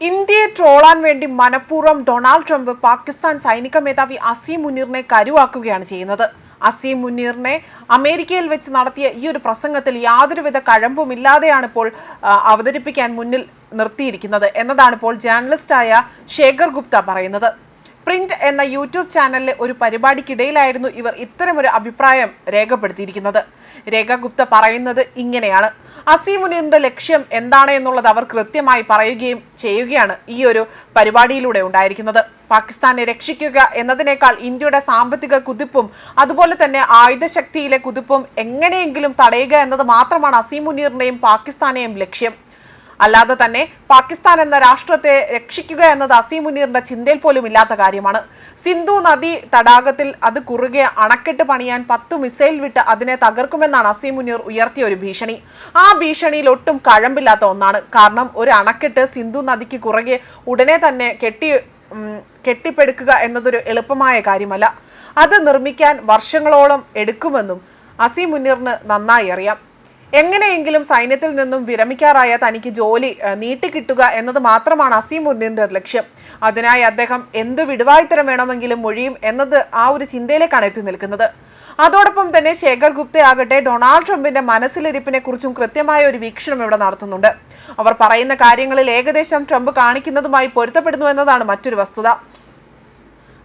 ഇന്ത്യയെ ട്രോളാൻ വേണ്ടി മനഃപൂർവം Donald Trump Pakistan സൈനിക മേധാവി അസീം മുനീറിനെ കരുവാക്കുകയാണ് ചെയ്യുന്നത്. അസീം മുനീറിനെ അമേരിക്കയിൽ വെച്ച് നടത്തിയ ഈ ഒരു പ്രസംഗത്തിൽ യാതൊരുവിധ കഴമ്പുമില്ലാതെയാണ് ഇപ്പോൾ അവതരിപ്പിക്കാൻ മുന്നിൽ നിർത്തിയിരിക്കുന്നത്. എന്നതാണ് ഇപ്പോൾ ജേർണലിസ്റ്റായ ശേഖർ ഗുപ്ത പറയുന്നത്. പ്രിന്റ് എന്ന യൂട്യൂബ് ചാനലിലെ ഒരു പരിപാടിക്കിടയിലായിരുന്നു ഇവർ ഇത്തരമൊരു അഭിപ്രായം രേഖപ്പെടുത്തിയിരിക്കുന്നത്. രേഖ ഗുപ്ത പറയുന്നത് ഇങ്ങനെയാണ്. അസീം മുനീറിന്റെ ലക്ഷ്യം എന്താണ് എന്നുള്ളത് അവർ കൃത്യമായി പറയുകയും ചെയ്യുകയാണ് ഈ ഒരു പരിപാടിയിലൂടെ ഉണ്ടായിരിക്കുന്നത്. പാകിസ്ഥാനെ രക്ഷിക്കുക എന്നതിനേക്കാൾ ഇന്ത്യയുടെ സാമ്പത്തിക കുതിപ്പും അതുപോലെ തന്നെ ആയുധശക്തിയിലെ കുതിപ്പും എങ്ങനെയെങ്കിലും തടയുക എന്നത് മാത്രമാണ് അസീം മുനീറിന്റെയും പാകിസ്ഥാനെയും ലക്ഷ്യം. അല്ലാതെ തന്നെ പാകിസ്ഥാൻ എന്ന രാഷ്ട്രത്തെ രക്ഷിക്കുക എന്നത് അസീം മുനീറിന്റെ ചിന്തയിൽ പോലും ഇല്ലാത്ത കാര്യമാണ്. സിന്ധു നദി തടാകത്തിൽ അത് കുറുകെ അണക്കെട്ട് പണിയാൻ പത്ത് മിസൈൽ വിട്ട് അതിനെ തകർക്കുമെന്നാണ് അസീം മുനീർ ഉയർത്തിയ ഒരു ഭീഷണി. ആ ഭീഷണിയിൽ ഒട്ടും കഴമ്പില്ലാത്ത ഒന്നാണ്. കാരണം ഒരു അണക്കെട്ട് സിന്ധു നദിക്ക് കുറുകെ ഉടനെ തന്നെ കെട്ടി കെട്ടിപ്പെടുക്കുക എന്നതൊരു എളുപ്പമായ കാര്യമല്ല. അത് നിർമ്മിക്കാൻ വർഷങ്ങളോളം എടുക്കുമെന്നും അസീം മുനീറിന് നന്നായി അറിയാം. എങ്ങനെയെങ്കിലും സൈന്യത്തിൽ നിന്നും വിരമിക്കാറായ തനിക്ക് ജോലി നീട്ടിക്കിട്ടുക എന്നത് മാത്രമാണ് അസീം മുനീറിന്റെ ലക്ഷ്യം. അതിനായി അദ്ദേഹം എന്ത് വിടുവായ്ത്തരം വേണമെങ്കിലും മൊഴിയും എന്നത് ആ ഒരു ചിന്തയിലേക്കാണ് എത്തി നിൽക്കുന്നത്. അതോടൊപ്പം തന്നെ ശേഖർ ഗുപ്ത ആകട്ടെ ഡൊണാൾഡ് ട്രംപിന്റെ മനസ്സിലിരിപ്പിനെ കുറിച്ചും കൃത്യമായ ഒരു വീക്ഷണം ഇവിടെ നടത്തുന്നുണ്ട്. അവർ പറയുന്ന കാര്യങ്ങളിൽ ഏകദേശം ട്രംപ് കാണിക്കുന്നതുമായി പൊരുത്തപ്പെടുന്നു എന്നതാണ് മറ്റൊരു വസ്തുത.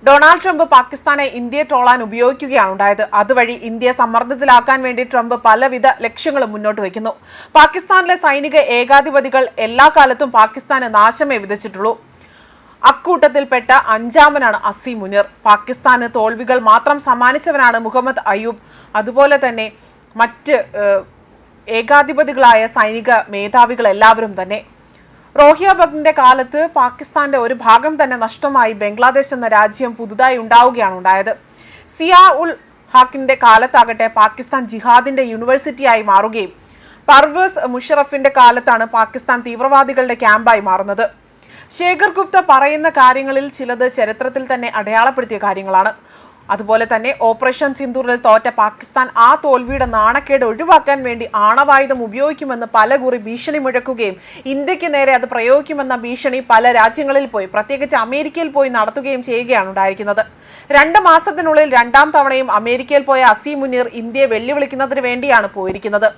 ഡൊണാൾഡ് ട്രംപ് പാകിസ്ഥാനെ ഇന്ത്യയെ ട്രോളാൻ ഉപയോഗിക്കുകയാണ് ഉണ്ടായത്. അതുവഴി ഇന്ത്യയെ സമ്മർദ്ദത്തിലാക്കാൻ വേണ്ടി ട്രംപ് പലവിധ ലക്ഷ്യങ്ങളും മുന്നോട്ട് വയ്ക്കുന്നു. പാകിസ്ഥാനിലെ സൈനിക ഏകാധിപതികൾ എല്ലാ കാലത്തും പാകിസ്ഥാന് നാശമേ വിതച്ചിട്ടുള്ളൂ അക്കൂട്ടത്തിൽപ്പെട്ട അഞ്ചാമനാണ് അസീം മുനിർ. പാകിസ്ഥാന് തോൽവികൾ മാത്രം സമ്മാനിച്ചവനാണ് മുഹമ്മദ് അയ്യൂബ്. അതുപോലെ തന്നെ മറ്റ് ഏകാധിപതികളായ സൈനിക മേധാവികൾ എല്ലാവരും തന്നെ. റോഹിയ ഭഗ്നിന്റെ കാലത്ത് പാകിസ്ഥാന്റെ ഒരു ഭാഗം തന്നെ നഷ്ടമായി ബംഗ്ലാദേശ് എന്ന രാജ്യം പുതുതായി ഉണ്ടാവുകയാണ് ഉണ്ടായത്. സിയാ ഉൽ ഹാക്കിന്റെ കാലത്താകട്ടെ പാകിസ്ഥാൻ ജിഹാദിന്റെ യൂണിവേഴ്സിറ്റിയായി മാറുകയും പർവേസ് മുഷറഫിന്റെ കാലത്താണ് പാകിസ്ഥാൻ തീവ്രവാദികളുടെ ക്യാമ്പായി മാറുന്നത്. ശേഖർ ഗുപ്ത പറയുന്ന കാര്യങ്ങളിൽ ചിലത് ചരിത്രത്തിൽ തന്നെ അടയാളപ്പെടുത്തിയ കാര്യങ്ങളാണ്. അതുപോലെ തന്നെ ഓപ്പറേഷൻ സിന്ദൂറിൽ തോറ്റ പാകിസ്ഥാൻ ആ തോൽവിയുടെ നാണക്കേട് ഒഴിവാക്കാൻ വേണ്ടി ആണവായുധം ഉപയോഗിക്കുമെന്ന് പലകുറി ഭീഷണി മുഴക്കുകയും ഇന്ത്യയ്ക്ക് നേരെ അത് പ്രയോഗിക്കുമെന്ന ഭീഷണി പല രാജ്യങ്ങളിൽ പോയി പ്രത്യേകിച്ച് അമേരിക്കയിൽ പോയി നടത്തുകയും ചെയ്യുകയാണ് ഉണ്ടായിരിക്കുന്നത്. രണ്ട് മാസത്തിനുള്ളിൽ രണ്ടാം തവണയും അമേരിക്കയിൽ പോയ അസീം മുനീർ ഇന്ത്യയെ വെല്ലുവിളിക്കുന്നതിന് വേണ്ടിയാണ് പോയിരിക്കുന്നത്.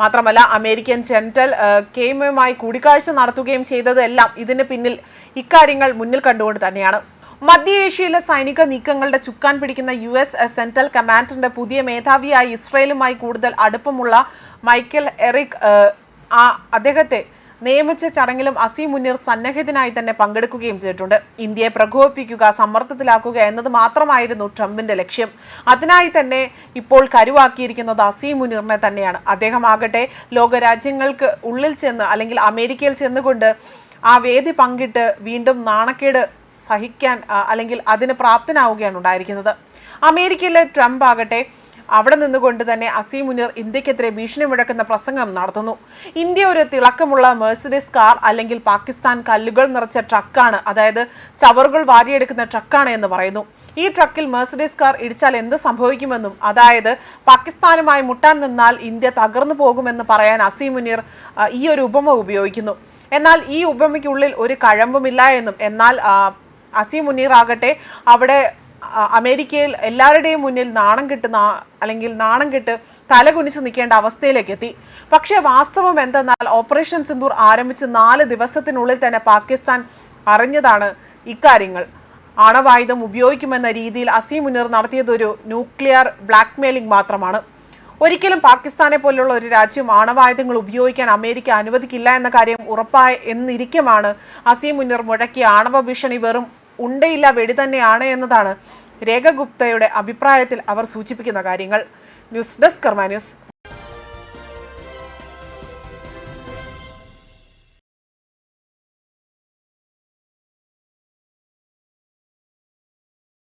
മാത്രമല്ല അമേരിക്കൻ ജനറൽ കെയുമായി കൂടിക്കാഴ്ച നടത്തുകയും ചെയ്തതെല്ലാം ഇതിന് പിന്നിൽ ഇക്കാര്യങ്ങൾ മുന്നിൽ കണ്ടുകൊണ്ട് തന്നെയാണ്. മധ്യ ഏഷ്യയിലെ സൈനിക നീക്കങ്ങളുടെ ചുക്കാൻ പിടിക്കുന്ന യു എസ് സെൻട്രൽ കമാൻഡറിന്റെ പുതിയ മേധാവിയായി ഇസ്രയേലുമായി കൂടുതൽ അടുപ്പമുള്ള മൈക്കൽ എറിക് അദ്ദേഹത്തെ നിയമിച്ച ചടങ്ങിലും അസീം മുനീർ സന്നഹിതനായി തന്നെ പങ്കെടുക്കുകയും ചെയ്തിട്ടുണ്ട്. ഇന്ത്യയെ പ്രകോപിപ്പിക്കുക സമ്മർദ്ദത്തിലാക്കുക എന്നത് മാത്രമായിരുന്നു ട്രംപിന്റെ ലക്ഷ്യം. അതിനായി തന്നെ ഇപ്പോൾ കരുവാക്കിയിരിക്കുന്നത് അസീം മുനീറിനെ തന്നെയാണ്. അദ്ദേഹം ആകട്ടെ ലോകരാജ്യങ്ങൾക്ക് ഉള്ളിൽ ചെന്ന് അല്ലെങ്കിൽ അമേരിക്കയിൽ ചെന്നുകൊണ്ട് ആ വേദി പങ്കിട്ട് വീണ്ടും നാണക്കേട് സഹിക്കാൻ അല്ലെങ്കിൽ അതിന് പ്രാപ്തനാവുകയാണ് ഉണ്ടായിരിക്കുന്നത്. അമേരിക്കയിലെ ട്രംപ് ആകട്ടെ അവിടെ നിന്നുകൊണ്ട് തന്നെ അസീ മുനീർ ഇന്ത്യക്കെതിരെ ഭീഷണി മുഴക്കുന്ന പ്രസംഗം നടത്തുന്നു. ഇന്ത്യ ഒരു തിളക്കമുള്ള മെഴ്സിഡീസ് കാർ അല്ലെങ്കിൽ പാകിസ്ഥാൻ കല്ലുകൾ നിറച്ച ട്രക്കാണ്. അതായത് ചവറുകൾ വാരിയെടുക്കുന്ന ട്രക്കാണ് എന്ന് പറയുന്നു. ഈ ട്രക്കിൽ മെഴ്സിഡീസ് കാർ ഇടിച്ചാൽ എന്ത് സംഭവിക്കുമെന്നും അതായത് പാകിസ്ഥാനുമായി മുട്ടാൻ നിന്നാൽ ഇന്ത്യ തകർന്നു പോകുമെന്ന് പറയാൻ അസീ മുനീർ ഈ ഒരു ഉപമ ഉപയോഗിക്കുന്നു. എന്നാൽ ഈ ഉപമയ്ക്കുള്ളിൽ ഒരു കഴമ്പുമില്ല എന്നും എന്നാൽ അസീം മുനീറാകട്ടെ അവിടെ അമേരിക്കയിൽ എല്ലാവരുടെയും മുന്നിൽ നാണം കെട്ട് നാ- അല്ലെങ്കിൽ നാണം കെട്ട് തലകുനിച്ച് നിൽക്കേണ്ട അവസ്ഥയിലേക്ക് എത്തി. പക്ഷേ വാസ്തവം എന്തെന്നാൽ ഓപ്പറേഷൻ സിന്ദൂർ ആരംഭിച്ച് നാല് ദിവസത്തിനുള്ളിൽ തന്നെ പാകിസ്ഥാൻ അറിഞ്ഞതാണ് ഇക്കാര്യങ്ങൾ. ആണവായുധം ഉപയോഗിക്കുമെന്ന രീതിയിൽ അസീം മുനീർ നടത്തിയതൊരു ന്യൂക്ലിയർ ബ്ലാക്ക്മെയിലിംഗ് മാത്രമാണ്. ഒരിക്കലും പാകിസ്ഥാനെ പോലുള്ള ഒരു രാജ്യം ആണവായുധങ്ങൾ ഉപയോഗിക്കാൻ അമേരിക്ക അനുവദിക്കില്ല എന്ന കാര്യം ഉറപ്പായ എന്നിരിക്കുമാണ് അസീം മുനീർ മുഴക്കിയ ആണവ ഭീഷണി വെറും ഉണ്ടയില്ല വെടി തന്നെയാണ് എന്നതാണ് രേഖ ഗുപ്തയുടെ അഭിപ്രായത്തിൽ അവർ സൂചിപ്പിക്കുന്ന കാര്യങ്ങൾ. News desk Karma news.